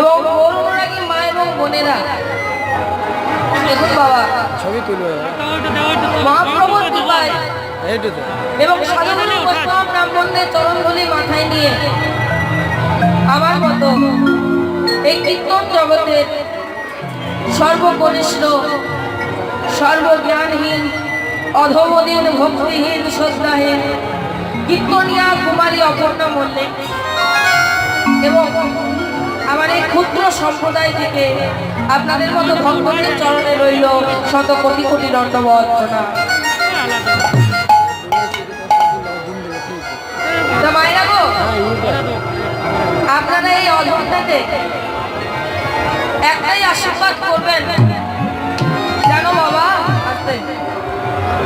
এবং অনুরাগী মা এবং বোনেরা? দেখুন বাবা। ছবি তুলবে মহাপ্রভুর কৃপায় এবং সাধারণ বৈষ্ণব ব্রাহ্মণদের চরণধুলি মাথায় নিয়ে আমার মতো এই কীর্তন জগতের সর্বকনিষ্ঠ সর্বজ্ঞানহীন অধমদিন ভক্তিহীন শ্রদ্ধাহীন কীর্তনিয়া কুমারী অপর্ণা মল্লিক। এবং আমার এই ক্ষুদ্র সম্প্রদায় থেকে আপনাদের মতো ভক্তদের চরণে রইল শত কোটি কোটি গো, আপনারা এই অধমটাতে একটাই আশীর্বাদ করবেন। জানো বাবা আস্তে।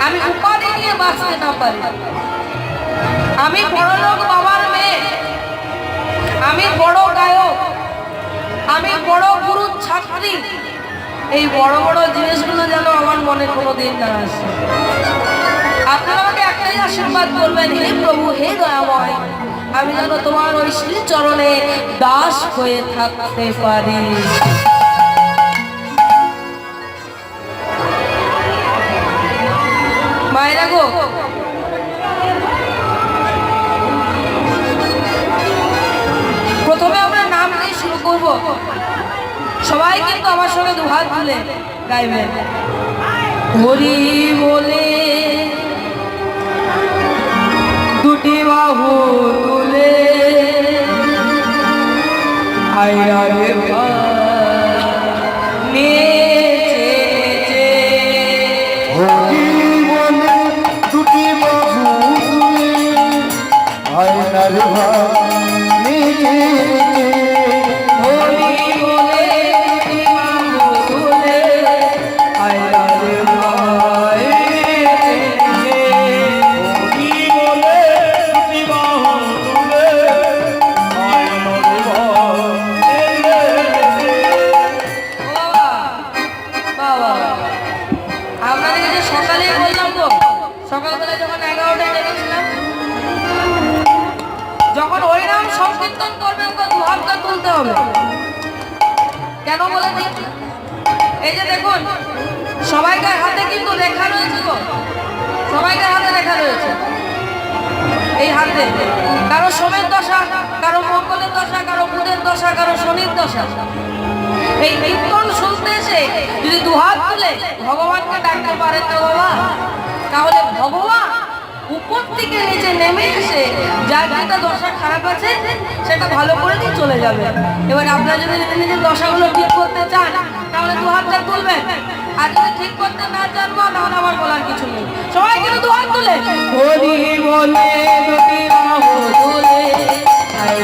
আমি উপাধি নিয়ে বাঁচতে না পারি। আমি বড়লোক বাবার মেয়ে। আমি বড় গায়ক। আমি বড় গুরু ছাত্রী। এই বড় বড় জিনিসগুলো যেন আমার মনে কোনো দিন না আসে। আপনারা আমাকে একটাই আশীর্বাদ করবেন, হে প্রভু, হে দয়াময়, আমি যেন তোমার ওই শ্রী চরণে দাস হয়ে থাকতে পারি। সবাই কিন্তু আমার সঙ্গে দুহাত তুলে গাইবেন হরি বলে দুটি বাহু তুলে। আইরা রে এই যে দেখুন, সবাইকার হাতে কিন্তু রেখা রয়েছে গো। সবাইকার হাতে রেখা রয়েছে। এই হাতে। কারও সোমের দশা, কারও মঙ্গলের দশা, কারও বুধের দশা, কারও শনির দশা। এই কীর্তন শুনতে এসে যদি দুহাত তুলে ভগবানকে ডাকতে পারেন না বাবা, তাহলে ভগবান উপর থেকে নিচে নেমে এসে যার যেটা দশা খারাপ আছে সেটা ভালো করে দিয়ে চলে যাবে। এবার আপনারা যদি নিজের নিজের দশাগুলো ঠিক করতে চান তাহলে দু হাতটা তুলবেন। আর যদি ঠিক করতে না চান তাহলে আমার বলার কিছু নেই। সবাই কিন্তু দু হাত তুলে। হরি বলে দুটি বাহু তুলে ভাই।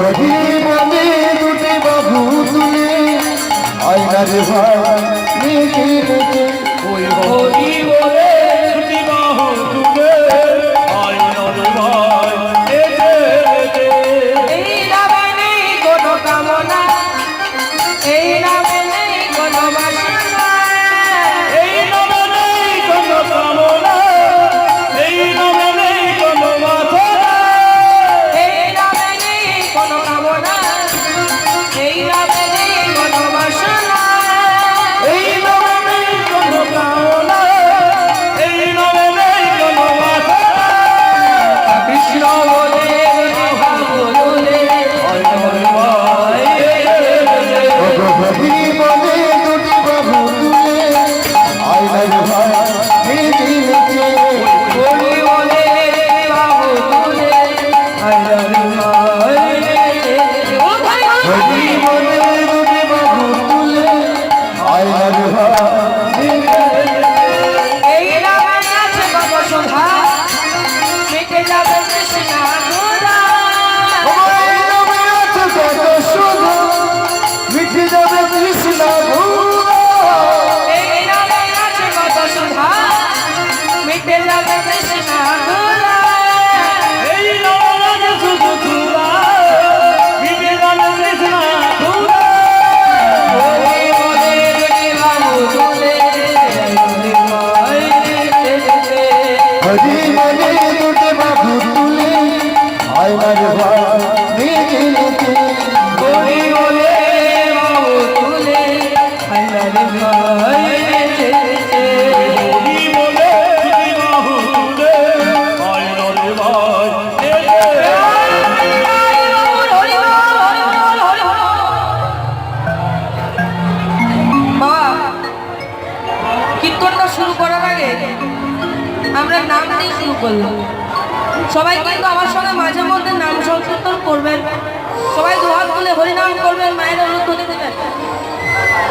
হরি বলে দুটি তুলে ওই হরি বলে।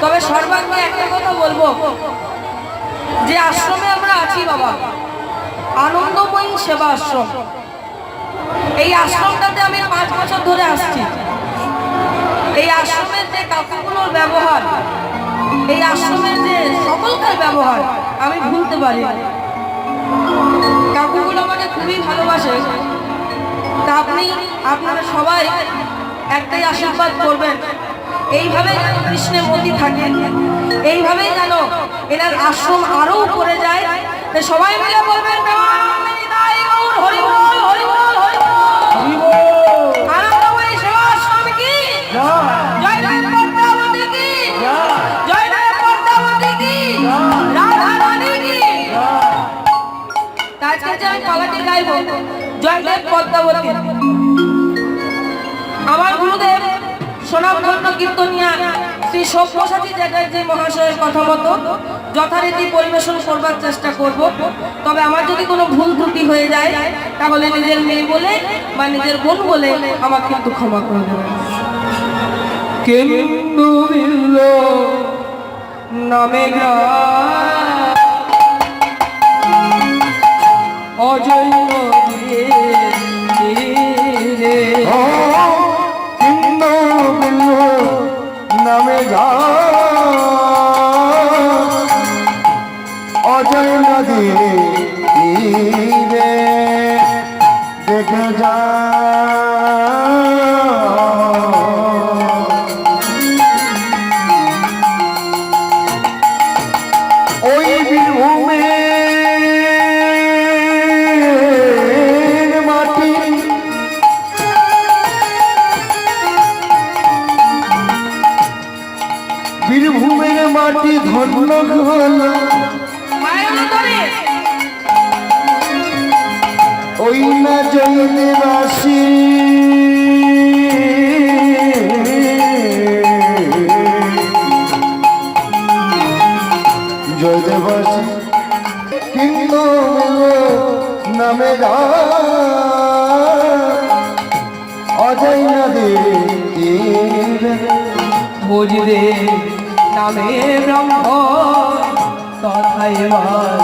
তবে সর্বাঙ্গে একটা কথা বলব। যে আশ্রমে আমরা আছি বাবা, আনন্দময়ী সেবা আশ্রম এই আশ্রমটাতে আমি পাঁচ বছর ধরে আসছি। এই আশ্রমের যে কাকুগুলোর ব্যবহার, এই আশ্রমের যে সকলকার ব্যবহার, আমি ভুলতে পারি। কাকুগুলো আমাকে খুবই ভালোবাসে। তা আপনি, আপনারা সবাই একটাই আশীর্বাদ করবেন। এইভাবেই যেন কৃষ্ণের মতি থাকে। এইভাবেই যেন এনার আশ্রম আরও উপরে যায়। সবাই মিলে বলবেন "প্রেমানন্দে নিতাই গৌর, হরি বল, হরি বল, হরি বল।" আনন্দময়ী সেবা আশ্রম কি? জয় জয় পদ্মাবতী কি? জয় জয় পদ্মাবতী কি? রাধা রানী কি? তা আজকে যে আমি পালাটি গাইব জয় জয় পদ্মাবতী। আমার গুরুদেব সোনামধন্য কীর্তনিয়া শ্রী সব্যসাচী চ্যাটার্জি মহাশয়ের কথা মতো যথারীতি পরিবেশন করবার চেষ্টা করব। তবে আমার যদি কোনো ভুল ত্রুটি হয়ে যায়, তাহলে নিজের মেয়ে বলে বা নিজের বোন বলে আমার কিন্তু ক্ষমা করে দেবেন। কিন্তু নামে অজয় নামে ব্রহ্ম তথাই হরিদেব নামে মান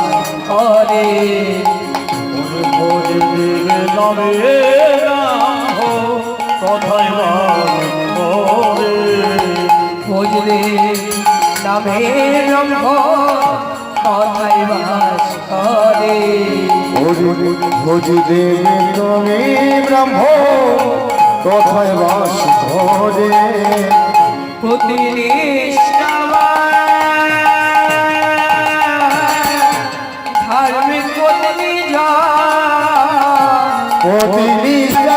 করে ভোজরে নামে ব্রহ্ম তথাই করে ভোজদেব তুমি ব্রহ্ম কথায় বাস ধরে ধার্মিক প্রতিনিষ্ঠাবা ধরি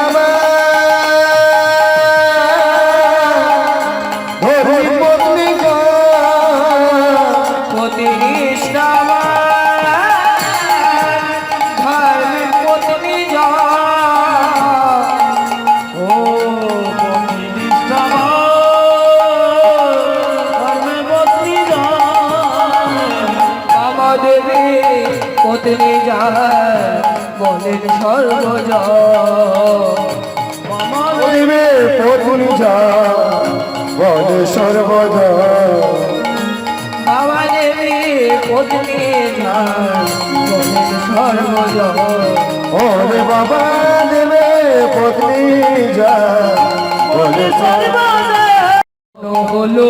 হলো?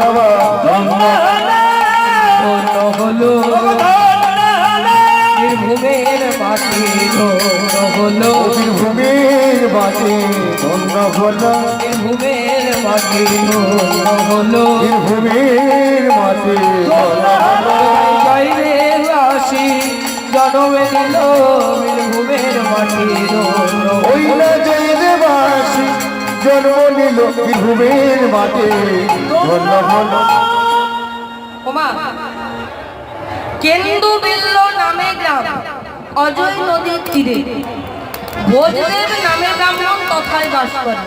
আবার। হলো বীরভূমের মাটি হলো? ভূমির বাটে ধন্য হল। বীরভূমের মাটি হলো? ভূমির মাটি জয় রে রাশি জনমে দিল বীরভূমের মাটির ওই না জয়দেবাসী জন্ম নিল বীরভূমের মাঠে। নামে গ্রাম, অজয় নদীর তীরে। ভোজদেব নামে ব্রাহ্মণ তথায় বাস করে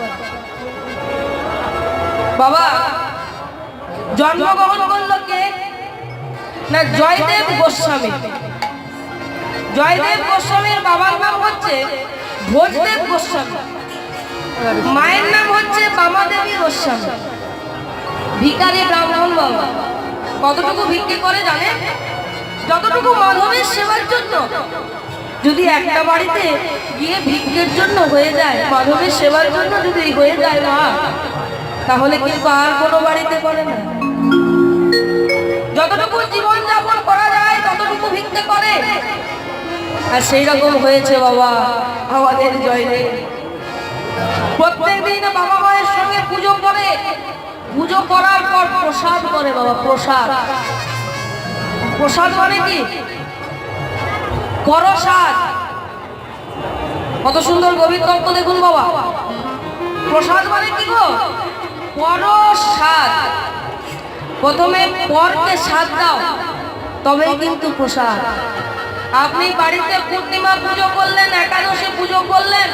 বাবা, জন্মগ্রহণ করল কে? না, জয়দেব গোস্বামী। জয়দেব গোস্বামীর বাবার নাম হচ্ছে ভোজদেব গোস্বামী। মায়ের নাম হচ্ছে বামাদেবী গোস্বামী। ভিকারি ব্রাহ্মণ বাবা। কতটুকু ভিক্ষে করে জানে? যতটুকু মাধবের সেবার জন্য। যদি একটা বাড়িতে গিয়ে ভিক্ষের জন্য হয়ে যায়, মাধবের সেবার জন্য যদি হয়ে যায় মা, তাহলে কিন্তু আর কোনো বাড়িতে করে না। যতটুকু জীবন যাপন করা যায়, ততটুকু ভিক্ষে করে। আর সেই রকম হয়েছে বাবা, আমাদের জয়দেব। প্রত্যেক দিন বাবা মায়ের সঙ্গে পুজো করে। পুজো করার পর প্রসাদ করে বাবা, প্রসাদ। প্রসাদ মানে কি? করসাদ কত সুন্দর গভীর তত্ত্ব দেখুন বাবা। প্রসাদ মানে কি গো? পরসাদ প্রথমে পরকে স্বাদ দাও তবে কিন্তু প্রসাদ। আপনি বাড়িতে পূর্ণিমা পুজো করলেন, একাদশী পুজো করলেন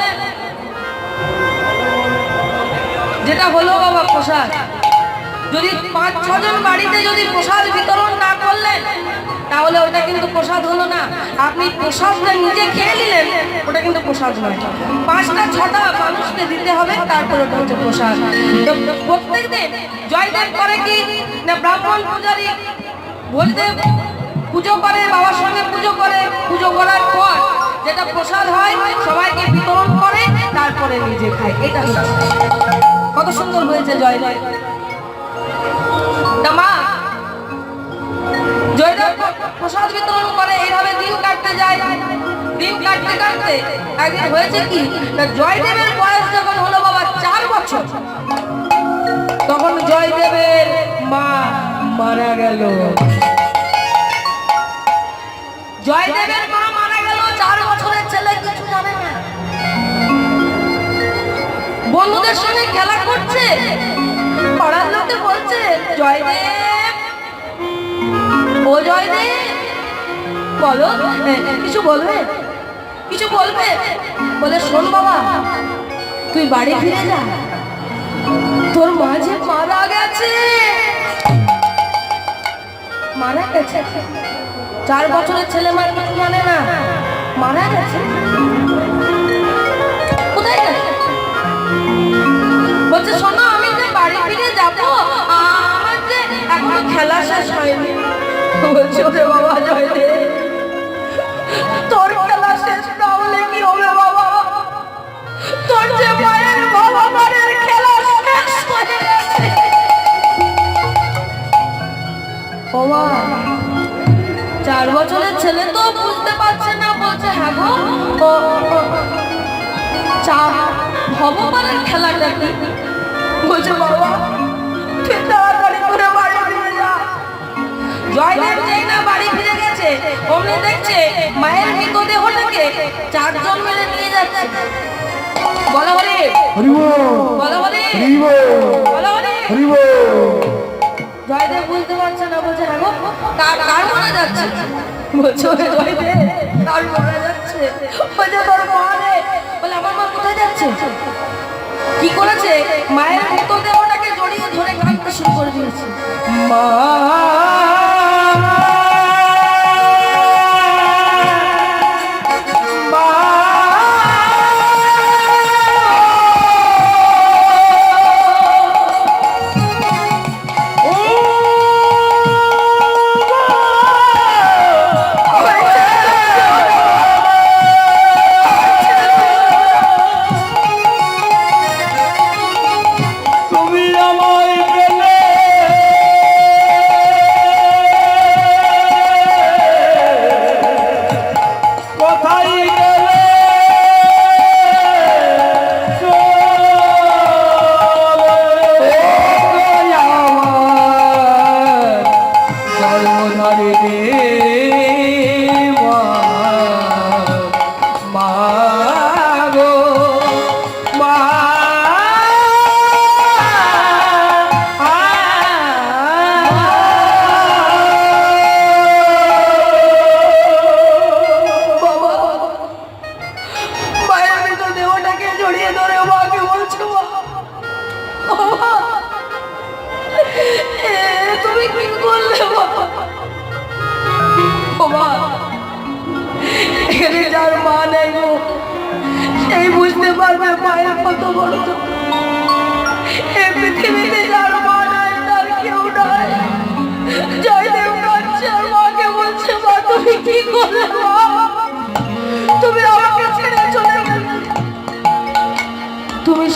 যেটা হলো বাবা প্রসাদ। যদি পাঁচ, ছজন বাড়িতে যদি প্রসাদ বিতরণ না করলেন, তাহলে ওটা কিন্তু প্রসাদ হলো না। আপনি প্রসাদটা নিজে খেয়ে নিলেন, ওটা কিন্তু প্রসাদ নয়। পাঁচটা, ছটা মানুষকে দিতে হবে, তারপরে ওটা হচ্ছে প্রসাদ। প্রত্যেক দিন জয়দেব করে কি না ব্রাহ্মণ পূজারী ভোজদেব পুজো করে, বাবার সঙ্গে পুজো করে, পুজো করার পর যেটা প্রসাদ হয়, সবাইকে বিতরণ করে, তারপরে নিজে খায়। এটা হচ্ছে কত সুন্দর হয়েছে মা জয়দেব প্রসাদ বিতরণ করে, এইভাবে দিন কাটতে যায়। দিন কাটতে কাটতে একদিন হয়েছে কি? জয়দেবের বয়স যখন হলো বাবা চার বছর, তখন জয়দেবের মা মারা গেল। জয়দেবের মা বন্ধুদের সঙ্গে খেলা করছে। পাড়ার লোকে বলছে, জয়দেব, ও জয়দেব, বলো কিছু বলবে? কিছু বলবে? বলে, শোন বাবা, তুই বাড়ি ফিরে যা। তোর মা যে মারা গেছে। মারা গেছে? চার বছরের ছেলে কিছু জানে না, মারা গেছে। বলছে, শোনো, আমি যে বাড়ি ফিরে যাব, আমার যে এখনও খেলা শেষ হয়নি। বলছে, ওরে বাবা জয়দে তোর খেলা শেষ না হলে কি হবে বাবা? তোর যে মায়ের ভগবানের খেলা শেষ হয়ে গেছে মা, চার বছরের ছেলে তো বুঝতে পারছে না, বলছে হ্যাঁ গো চা ভগবানের খেলা কি বলছে বাবা তুই তাড়াতাড়ি করে বাড়ি ফিরে যা। জয়দেব যেই না বাড়ি ফিরে গেছে অমনি দেখছে মায়ের মৃতদেহটাকে চারজন মিলে নিয়ে যাচ্ছে। বলো হরিব। বলো হরিব। বলো হরিব। জয়দেব বুঝতে পারছে না বলছে হ্যাঁ কার কার মারা যাচ্ছে? বলছে জয়দেব। কি করেছে? মায়ের মৃতদেহটাকে জড়িয়ে ধরে কাঁদতে শুরু করে দিয়েছে। মা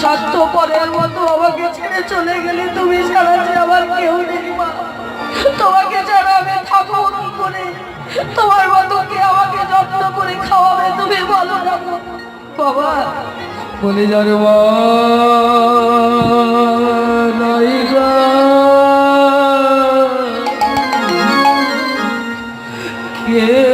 স্বার্থপরের মতো আমাকে ছেড়ে চলে গেলে তুমি ছাড়া যে আমার কেউ নেই তোমাকে ছাড়া আমি করে? তোমার মতো আমাকে যত্ন করে খাওয়াবে তুমি বলো না বাবা, বলে যারো মা কে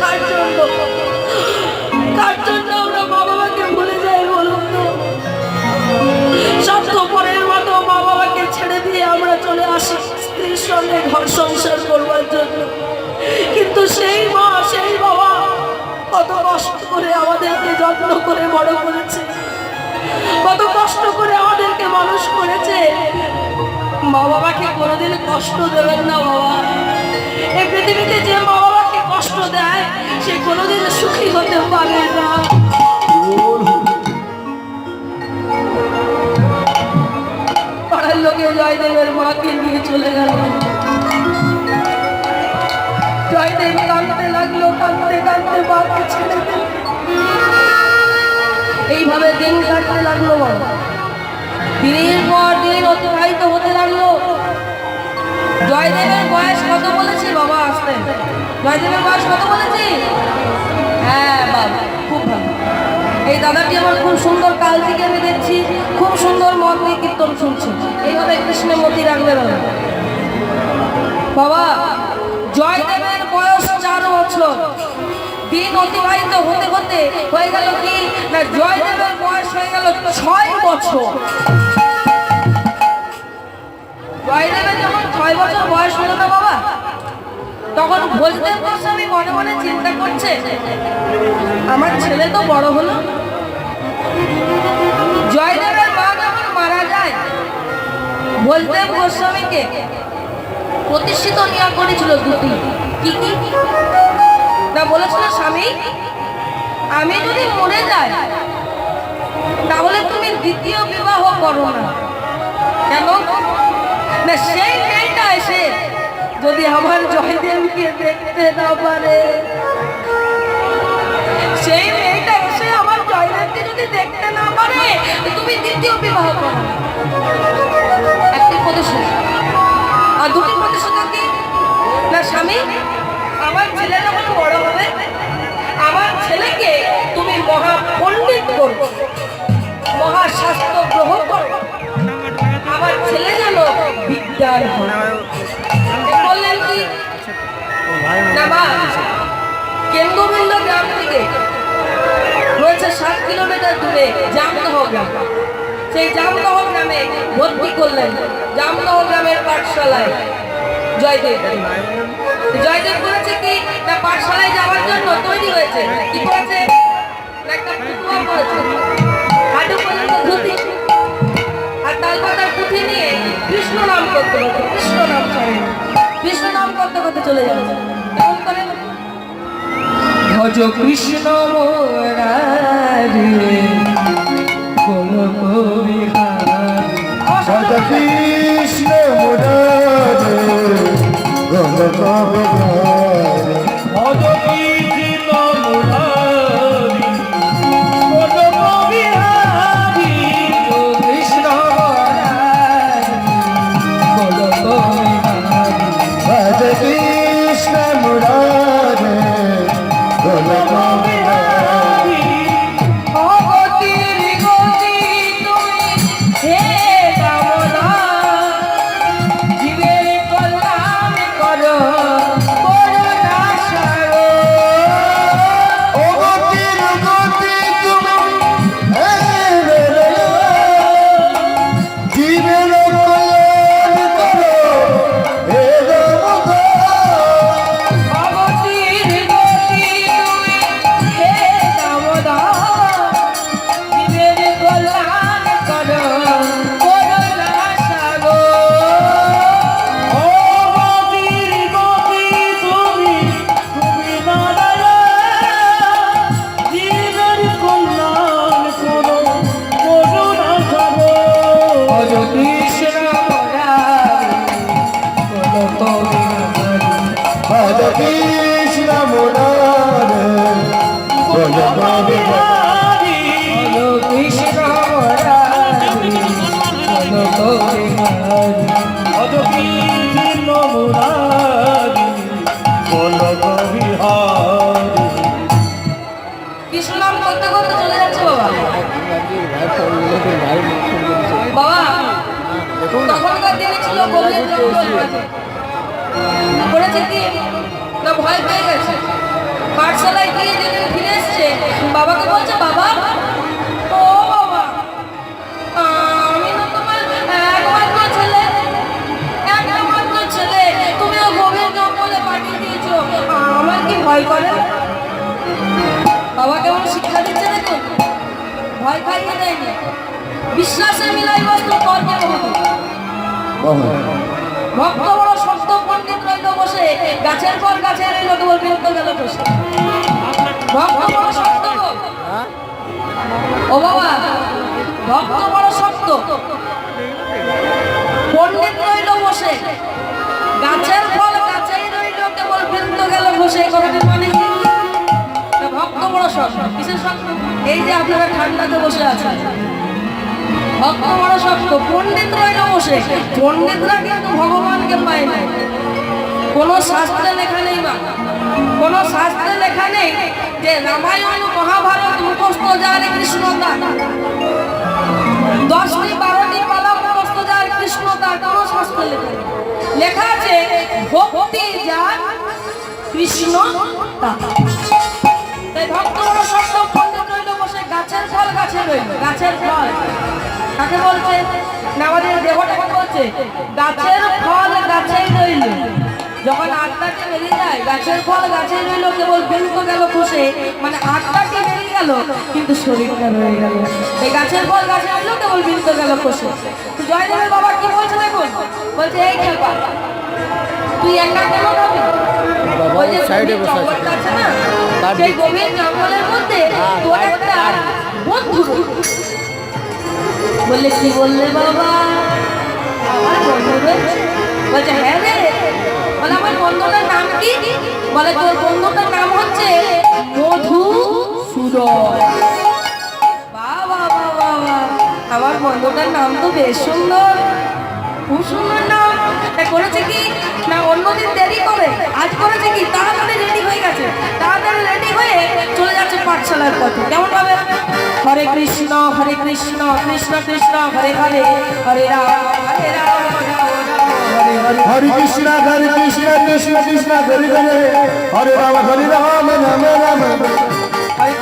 কার জন্য? কার জন্য আমরা মা বাবাকে ভুলে যাই বলুন তো? স্বার্থপরের মতো মা বাবাকে ছেড়ে দিয়ে আমরা চলে আসি স্ত্রীর সঙ্গে ঘর সংসার করবার জন্য। কিন্তু সেই মা, সেই বাবা কত কষ্ট করে আমাদেরকে যত্ন করে বড় করেছে। কত কষ্ট করে আমাদেরকে মানুষ করেছে। মা বাবাকে কোনোদিন কষ্ট দেবেন না বাবা। এই পৃথিবীতে যে মা বাবাকে কষ্ট দেয়, সে কোনোদিন সুখী হতে পারে না। পাড়ার লোকে জয়দেবের মাকে নিয়ে চলে গেল। জয়দেব কাঁদতে লাগল, কাঁদতে কাঁদতে মাকে ছেড়ে। এইভাবে দিন কাটতে লাগল বাবা। দিনের পর দিন অতিবাহিত হতে লাগল। জয়দেবের বয়স কত বলেছি বাবা আসতে? জয়দেবের বয়স কত বলেছি? হ্যাঁ বাবা, খুব ভালো। এই দাদাটি আমার খুব সুন্দর কাল থেকে আমি দেখছি, খুব সুন্দর মত নিয়ে কীর্তন শুনছে। এইভাবে কৃষ্ণের মতি রাখবে বাবা বাবা, জয়দেবের বয়স চার বছর। দিন অতিবাহিত হতে হতে হয়ে গেল কি? না, জয়দেবের বয়স হয়ে গেল ছয় বছর। জয়দেবের যখন ছয় বছর বয়স হলো না বাবা, তখন ভোজদেব গোস্বামী মনে মনে চিন্তা করছে, আমার ছেলে তো বড় হলো। জয়দেবের মা যখন মারা যায়, ভোজদেব গোস্বামীকে প্রতিষ্ঠিত নিয়োগ করেছিল দুটি। কি কি? না বলেছিল স্বামী? আমি যদি মরে যাই, তাহলে তুমি দ্বিতীয় বিবাহ করো না। কেন? না, সেই মেয়েটা এসে যদি আমার জয়দেবকে দেখতে না পারে, সেই মেয়েটা এসে আমার জয়দেবকে যদি দেখতে না পারে, তুমি দ্বিতীয় বিবাহ করো। একটি প্রতিশোধ। আর দুটি প্রতিশোধ কি না, স্বামী আমার ছেলে যখন বড় হবে, আমার ছেলেকে তুমি মহা পণ্ডিত করো মহা স্বাস্থ্য গ্রহণ করো আমার ছেলে যেন হয়। বললেন কি? কেন্দ্রবিন্দু গ্রাম থেকে রয়েছে সাত কিলোমিটার দূরে জামদহ গ্রাম। সেই জামদহ গ্রামে ভর্তি করলেন। জামদহ গ্রামের পাঠশালায় জয়দেব জয়দেব করেছে কি না পাঠশালায় যাওয়ার জন্য তৈরি হয়েছে। কি কৃষ্ণ নাম করতে করতে চলে ভজ Krishna Murari Radha Krishna মুরারে Ram Ram Ram Ram. কি না ভয় পেয়ে গেছে পাঠশালায় গিয়ে যেদিন ফিরে এসছে বাবাকে বলছে বাবা ও বাবা আমি ছেলে একমাত্র ছেলে জঙ্গলে পাঠিয়ে দিয়েছ আমার কি ভয় করে বাবা কেমন শিক্ষা দিচ্ছে ভয় খাইয়ে দেয়নি বিশ্বাসে মিলাই বস্তু তর্কে বহু ভক্ত বড় শক্ত পণ্ডিত রইল বসে। গাছের পর গাছে কেবল বিরুদ্ধ গেল বসে। ভক্ত বড় গো। ও বাবা, ভক্ত বড় শক্ত পণ্ডিত রইল বসে। গাছের ফল গাছেই রইল, কেবল বৃন্দ গেল বসে। এই কথাটির মানে কি? ভক্ত বড় শক্ত বিশেষ এই যে আপনারা ঠান্ডাতে বসে আছেন। ভক্ত বড় শক্ত পণ্ডিত রইল বসে পণ্ডিতরা কিন্তু ভগবানকে পায় না। কোনো শাস্ত্রে লেখা নেই মা। কোনো শাস্ত্রে লেখা নেই যে রামায়ণ, মহাভারত মুখস্থ যার কৃষ্ণ তার দশটি, বারোটি পালা মুখস্থ যার কৃষ্ণ তার কোনো শাস্ত্রে লেখা নেই। লেখা আছে, ভক্তি যার কৃষ্ণ ভক্ত শব্দ গাছের ফল গাছে রইল গাছের ফল। কাকে বলছে? না, আমাদের দেবতাকে বলছে? গাছের ফল গাছেই রইল যখন আটটাকে বেরিয়ে যায়, গাছের ফল গাছেই রইল কেবল বেলুক গেল বসে মানে আটটাকে বেরিয়ে গেল, কিন্তু শরীরটা রয়ে গেল। এই গাছের ফল গাছে রইল কেবল বিন্দু গেল তো জয়দেবের বাবা কি বলছে দেখুন? বলছে, এই খেপা, তুই একা কেন খাবি? ওই সাইডে বসে আছে। জঙ্গলটা আছে না? তার সেই গভীর জঙ্গলের মধ্যে তোর একটা বন্ধু। বললে কি বললে বাবা? আমার বন্ধু রয়েছে বলছে হ্যাঁ রে। বলে আমার বন্ধুটার নাম কি? বলে তোর বন্ধুটার নাম হচ্ছে মধু সুদর বাবা বাবা আমার বন্ধুটার নাম তো বেশ সুন্দর। খুব সুন্দর নাম। করেছে কি? না অন্যদিন দেরি করে আজ করেছে কি? তাড়াতাড়ি রেডি হয়ে গেছে। তাড়াতাড়ি রেডি হয়ে চলে যাচ্ছে পাঠশালার পথে। কেমন ভাবে? হরে কৃষ্ণ হরে কৃষ্ণ কৃষ্ণ কৃষ্ণ হরে হরে হরে রাম হরে রাম হরে কৃষ্ণ হরে কৃষ্ণ কৃষ্ণ কৃষ্ণ হরে হরে হরে রাম হরে রাম রাম রাম।